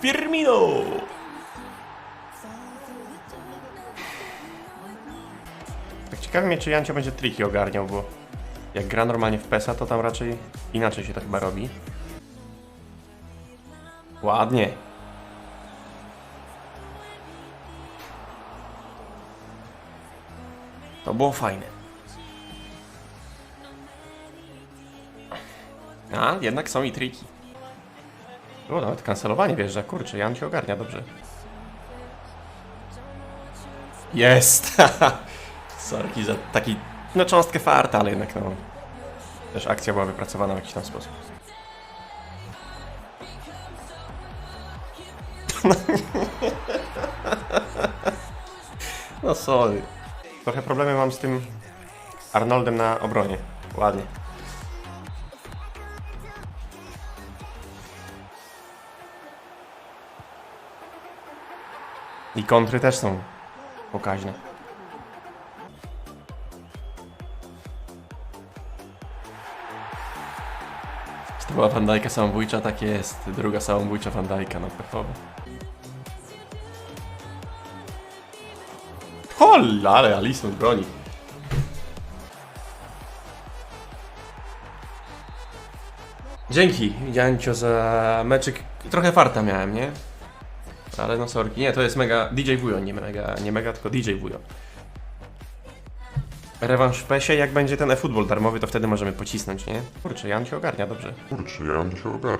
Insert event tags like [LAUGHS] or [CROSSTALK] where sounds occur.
Firmino! Tak ciekawi mnie, czy Jancio będzie triki ogarniał, bo jak gra normalnie w PESA, to tam raczej inaczej się to chyba robi. Ładnie. To było fajne. A, jednak są i triki. O, nawet kancelowanie wjeżdża. Kurczę, Jan się ogarnia dobrze. Jest! [LAUGHS] Sorki za taki, no cząstkę farta, ale jednak no. Też akcja była wypracowana w jakiś tam sposób. [LAUGHS] No sorry. Trochę problemy mam z tym Arnoldem na obronie. Ładnie. I kontry też są pokaźne. Czy to była Van Dijk'a samobójcza? Tak jest. Druga samobójcza Van Dijk'a, no pechowo. Hola, ale Alisson broni. Dzięki, Jancio, za meczyk. Trochę farta miałem, nie? Ale no sorki, nie, to jest mega DJ Wujo, nie mega, nie mega, tylko DJ Wujo. Rewanż w PESie, jak będzie ten e-football darmowy, to wtedy możemy pocisnąć, nie? Kurczę, Jan się ogarnia dobrze. Kurczę, ja mam się ogarnia.